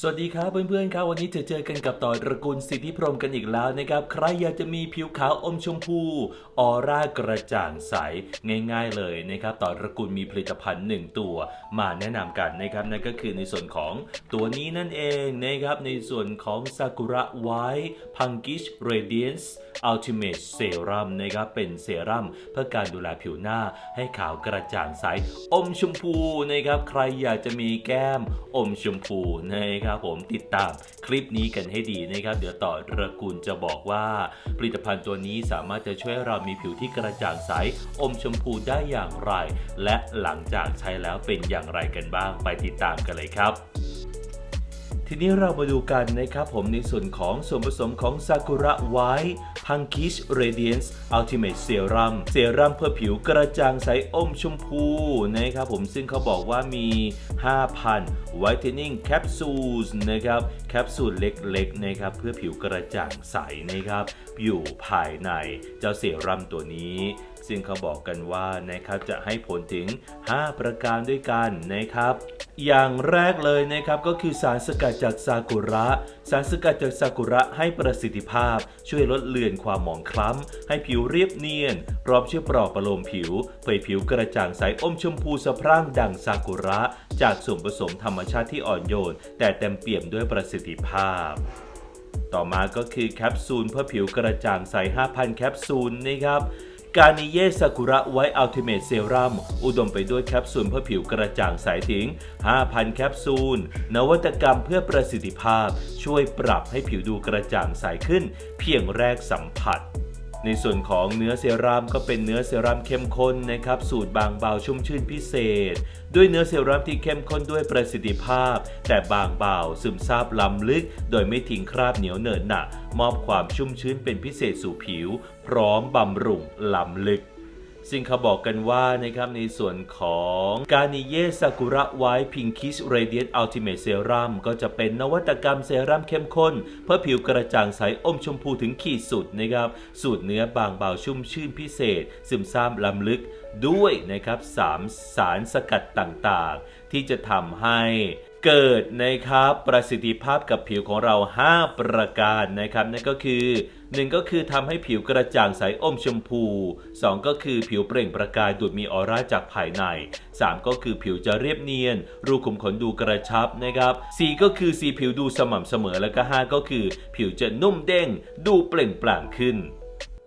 สวัสดีครับเพื่อนๆครับวันนี้จะเจอกันกับต่อตระกูลสิทธิพรมกันอีกแล้วนะครับใครอยากจะมีผิวขาวอมชมพูออร่ากระจ่างใสง่าย ๆเลยนะครับต่อตระกูลมีผลิตภัณฑ์หนึ่งตัว มาแนะนำกันนะครับนั่นก็คือในส่วนของตัวนี้นั่นเองนะครับในส่วนของซากุระไวท์พังกิชเรเดียนส์อัลติเมทเซรั่มนะครับเป็นเซรั่มเพื่อการดูแลผิวหน้าให้ขาวกระจ่างใสอมชมพูนะครับใครอยากจะมีแก้มอมชมพูนะครับผมติดตามคลิปนี้กันให้ดีนะครับ เดี๋ยวต่อระกูลจะบอกว่า ผลิตภัณฑ์ตัวนี้สามารถจะช่วยเรามีผิวที่กระจ่างใสอมชมพูได้อย่างไร และหลังจากใช้แล้วเป็นอย่างไรกันบ้างไปติดตามกันเลยครับทีนี้เรามาดูกันนะครับผมในส่วนของส่วนผสมของซากุระไว ท์พังคิชเรเดียนส์อัลติเมทเซรัมเซรั่มเพื่อผิวกระจ่างใสอมชมพูนะครับผมซึ่งเขาบอกว่ามี 5,000 Whitening Capsules นะครับแคปซูลเล็กๆนะครับเพื่อผิวกระจ่างใสนะครับอยู่ภายในเจ้าเซรั่มตัวนี้ซึ่งเขาบอกกันว่านะครับจะให้ผลถึง 5 ประการด้วยกันนะครับ อย่างแรกเลยนะครับก็คือสารสกัดจากซากุระ สารสกัดจากซากุระให้ประสิทธิภาพ ช่วยลดเลือนความหมองคล้ำ ให้ผิวเรียบเนียนพร้อมช่วยปลอบประโลมผิว เผยผิวกระจ่างใสอมชมพูสะพรั่งดังซากุระ จากส่วนผสมธรรมชาติที่อ่อนโยน แต่เต็มเปี่ยมด้วยประสิทธิภาพต่อมาก็คือแคปซูลเพื่อผิวกระจ่างใส 5,000 แคปซูลนะครับ กานิเยซากุระไวท์อัลติเมทเซรั่มอุดมไปด้วยแคปซูลเพื่อผิวกระจ่างใสถึง 5,000 แคปซูล นวัตกรรมเพื่อประสิทธิภาพ ช่วยปรับให้ผิวดูกระจ่างใสขึ้น เพียงแรกสัมผัส ในส่วนของเนื้อเซรั่มก็เป็นเนื้อเซรั่มเข้มข้นนะครับสูตรบางเบาชุ่มชื่นพิเศษ ด้วยเนื้อเซรั่มที่เข้มข้นด้วยประสิทธิภาพ แต่บางเบาซึมซาบล้ำลึก โดยไม่ทิ้งคราบเหนียวเหนอะหนะมอบความชุ่มชื้นเป็นพิเศษสู่ผิว พร้อมบำรุงล้ำลึก ซึ่งเขาบอกกันว่านะครับในส่วนของกานิเยซากุระไวท์พิงคิชเรเดียนอัลติเมทเซรั่มก็จะเป็นนวัตกรรมเซรั่มเข้มข้น เพื่อผิวกระจ่างใสอมชมพูถึงขีดสุดนะครับ สูตรเนื้อบางเบาชุ่มชื่นพิเศษ ซึมซาบล้ำลึกด้วยนะครับสามสารสกัดต่างๆ ที่จะทำให้เกิดนะครับประสิทธิภาพกับผิวของเรา 5 ประการนะครับนั่นก็คือ หนึ่งก็คือทำให้ผิวกระจ่างใสอมชมพู 2 ก็คือผิวเปล่งประกายดูดมีออร่าจากภายใน 3 ก็คือผิวจะเรียบเนียน รูขุมขนดูกระชับนะครับ4ก็คือสีผิวดูสม่ำเสมอแล้วก็ 5 ก็คือ ผิวจะนุ่มเด้ง ดูเปล่งปลั่งขึ้น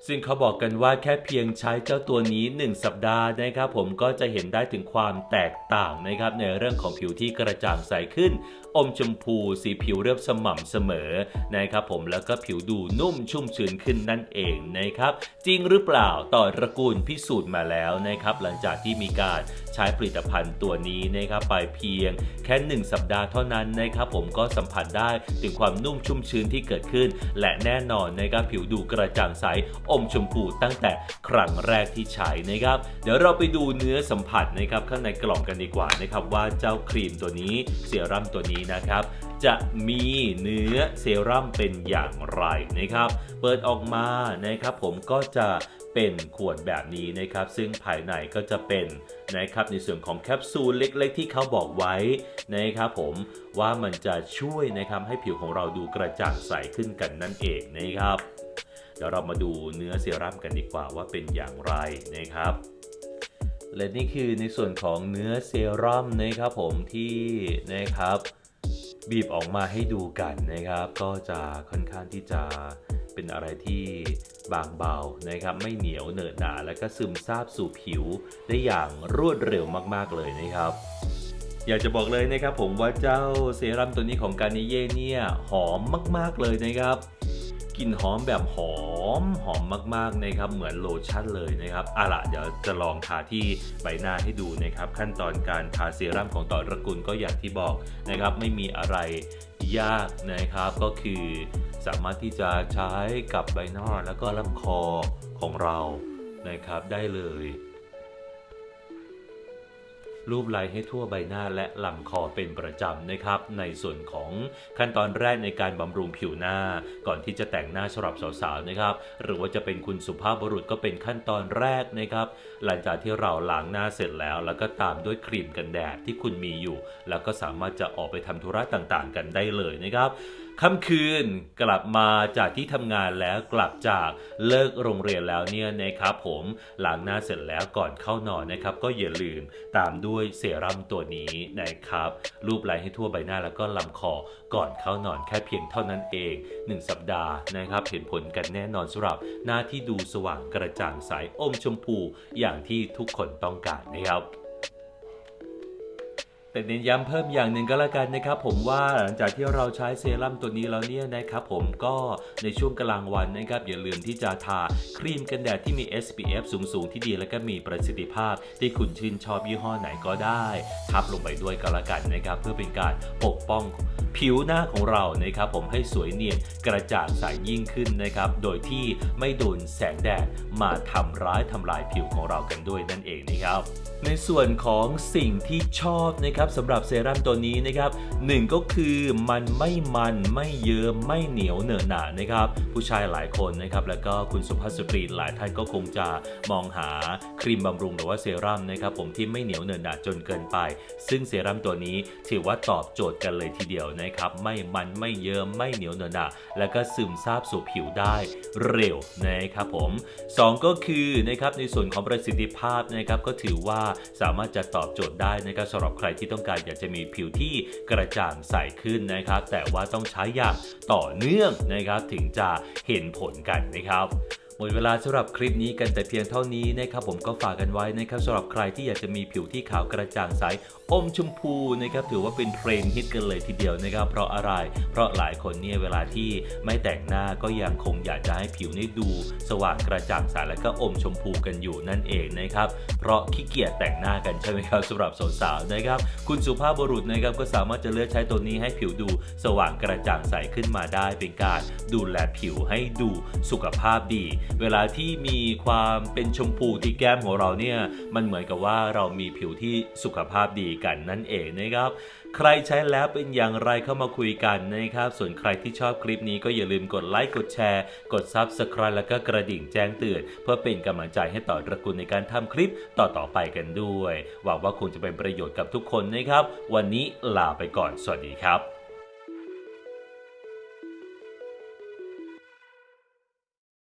ซึ่งเขาบอกกันว่าแค่เพียงใช้เจ้าตัวนี้ 1 สัปดาห์นะครับ ผมก็จะเห็นได้ถึงความแตกต่างนะครับ ในเรื่องของผิวที่กระจ่างใสขึ้น อมชมพูสีผิวเรียบสม่ำเสมอนะครับ ผมแล้วก็ผิวดูนุ่มชุ่มชื้นขึ้นนั่นเองนะครับ จริงหรือเปล่าต่อตระกูลพิสูจน์มาแล้วนะครับ หลังจากที่มีการ ใช้ผลิตภัณฑ์ตัวนี้นะครับไปเพียงแค่ 1 สัปดาห์เท่านั้นนะครับผมก็สัมผัสได้ถึงความนุ่มชุ่มชื้นที่เกิดขึ้น และแน่นอนนะครับผิวดูกระจ่างใสอมชมพูตั้งแต่ครั้งแรกที่ใช้นะครับเดี๋ยวเราไปดูเนื้อสัมผัสนะครับข้างในกล่องกันดีกว่านะครับว่าเจ้าครีมตัวนี้เซรั่มตัวนี้นะครับ จะมีเนื้อเซรั่มเป็นอย่างไรนะครับ เปิดออกมานะครับผมก็จะเป็นขวดแบบนี้นะครับ ซึ่งภายในก็จะเป็นนะครับในส่วนของแคปซูลเล็กๆ ที่เขาบอกไว้นะครับผมว่ามันจะช่วยนะครับให้ผิวของเราดูกระจ่างใสขึ้นกันนั่นเองนะครับเดี๋ยวเรามาดูเนื้อเซรั่มกันดีกว่าว่าเป็นอย่างไรนะครับ และนี่คือในส่วนของเนื้อเซรั่มนะครับผมที่นะครับ บีบออกมาให้ดูกันนะครับ ก็จะค่อนข้างที่จะเป็นอะไรที่บางเบานะครับ ไม่เหนียวเหนอะหนาและก็ซึมซาบสู่ผิวได้อย่างรวดเร็วมากๆเลยนะครับ อยากจะบอกเลยนะครับผมว่าเจ้าเซรั่มตัวนี้ของการนิเย่เนี่ยหอมมากๆเลยนะครับ กลิ่นหอมแบบหอมหอมมากๆนะครับ เหมือนโลชั่นเลยนะครับเอาล่ะเดี๋ยวจะลองทาที่ใบหน้าให้ดูนะครับ ขั้นตอนการทาเซรั่มของต่อตระกูลก็อย่างที่บอกนะครับ ไม่มีอะไรยากนะครับ ก็คือสามารถที่จะใช้กับใบหน้าแล้วก็ลำคอของเรานะครับได้เลย รูปไล้ให้ทั่วใบหน้าและลำคอเป็นประจำนะครับ ในส่วนของขั้นตอนแรกในการบำรุงผิวหน้า ก่อนที่จะแต่งหน้าสำหรับสาวๆนะครับ หรือว่าจะเป็นคุณสุภาพบุรุษก็เป็นขั้นตอนแรกนะครับ หลังจากที่เราล้างหน้าเสร็จแล้ว แล้วก็ตามด้วยครีมกันแดดที่คุณมีอยู่ แล้วก็สามารถจะออกไปทำธุระต่างๆ กันได้เลยนะครับ ค่ำคืนกลับมาจากที่ทำงานแล้วกลับจากเลิกโรงเรียนแล้วเนี่ยนะครับผมล้างหน้าเสร็จแล้วก่อนเข้านอนนะครับ ก็อย่าลืมตามด้วยเซรั่มตัวนี้นะครับรูปไล้ให้ทั่วใบหน้าแล้วก็ลำคอก่อนเข้านอนแค่เพียงเท่านั้นเอง 1 สัปดาห์นะครับ เห็นผลกันแน่นอนสำหรับหน้าที่ดูสว่างกระจ่างใสอมชมพูอย่างที่ทุกคนต้องการนะครับ แต่เน้นย้ำเพิ่มอย่างหนึ่งก็แล้วกันนะครับ ผมว่าหลังจากที่เราใช้เซรั่มตัวนี้แล้วเนี่ยนะครับผมก็ในช่วงกลางวันนะครับอย่าลืมที่จะทาครีมกันแดดที่มี SPF สูงๆที่ดีและก็มีประสิทธิภาพ ที่คุณชื่นชอบยี่ห้อไหนก็ได้ทับลงไปด้วยก็แล้วกันนะครับเพื่อเป็นการปกป้องผิวหน้าของเรานะครับผมให้สวยเนียนกระจ่างใสยิ่งขึ้นนะครับ โดยที่ไม่โดนแสงแดดมาทำร้ายทำลายผิวของเรากันด้วยนั่นเองนะครับ ในส่วนของสิ่งที่ชอบนะครับสำหรับเซรั่มตัวนี้นะครับหนึ่งก็คือมันไม่มันไม่เยิ้มไม่เหนียวเหนอะหนานะครับ ผู้ชายหลายคนนะครับ แล้วก็คุณสุภาพสตรีหลายท่านก็คงจะมองหาครีมบำรุงหรือว่าเซรั่มนะครับ ผมที่ไม่เหนียวเหนอะหนาจนเกินไป ซึ่งเซรั่มตัวนี้ถือว่าตอบโจทย์กันเลยทีเดียวนะครับ ไม่มันไม่เยิ้มไม่เหนียวเหนอะหนาแล้วก็ซึมซาบสู่ผิวได้เร็วนะครับผมสองก็คือนะครับในส่วนของประสิทธิภาพนะครับก็ถือว่าสามารถจะตอบโจทย์ได้นะครับสำหรับใครที่ต้องการอยากจะมีผิวที่กระจ่างใสขึ้นนะครับ แต่ว่าต้องใช้อย่างต่อเนื่องนะครับ ถึงจะเห็นผลกันนะครับ หมดเวลาสำหรับคลิปนี้กันแต่เพียงเท่านี้นะครับผมก็ฝากกันไว้นะครับสำหรับใครที่อยากจะมีผิวที่ขาวกระจ่างใสอมชมพูนะครับถือว่าเป็นเทรนฮิตกันเลยทีเดียวนะครับเพราะอะไร เพราะหลายคนเนี่ยเวลาที่ไม่แต่งหน้าก็ยังคงอยากจะให้ผิวนี่ดู สว่างกระจ่างใสและก็อมชมพูกันอยู่นั่นเองนะครับเพราะขี้เกียจแต่งหน้ากันใช่ไหมครับสำหรับสาวๆนะครับคุณสุภาพบุรุษนะครับก็สามารถจะเลือกใช้ตัวนี้ให้ผิวดู สว่างกระจ่างใสขึ้นมาได้เป็นการดูแลผิวให้ดูสุขภาพดีเวลาที่มีความเป็นชมพูที่แก้มของเราเนี่ยมันเหมือนกับว่าเรามีผิวที่สุขภาพดีกันนั่นเองนะครับ ใครใช้แล้วเป็นอย่างไรเข้ามาคุยกันนะครับ ส่วนใครที่ชอบคลิปนี้ก็อย่าลืมกดไลค์กดแชร์ กด Subscribe แล้วก็กระดิ่งแจ้งเตือน เพื่อเป็นกำลังใจให้ต่อตระกูลในการทำคลิปต่อๆไปกันด้วยหวังว่าคงจะเป็นประโยชน์กับทุกคนนะครับ วันนี้ลาไปก่อนสวัสดีครับ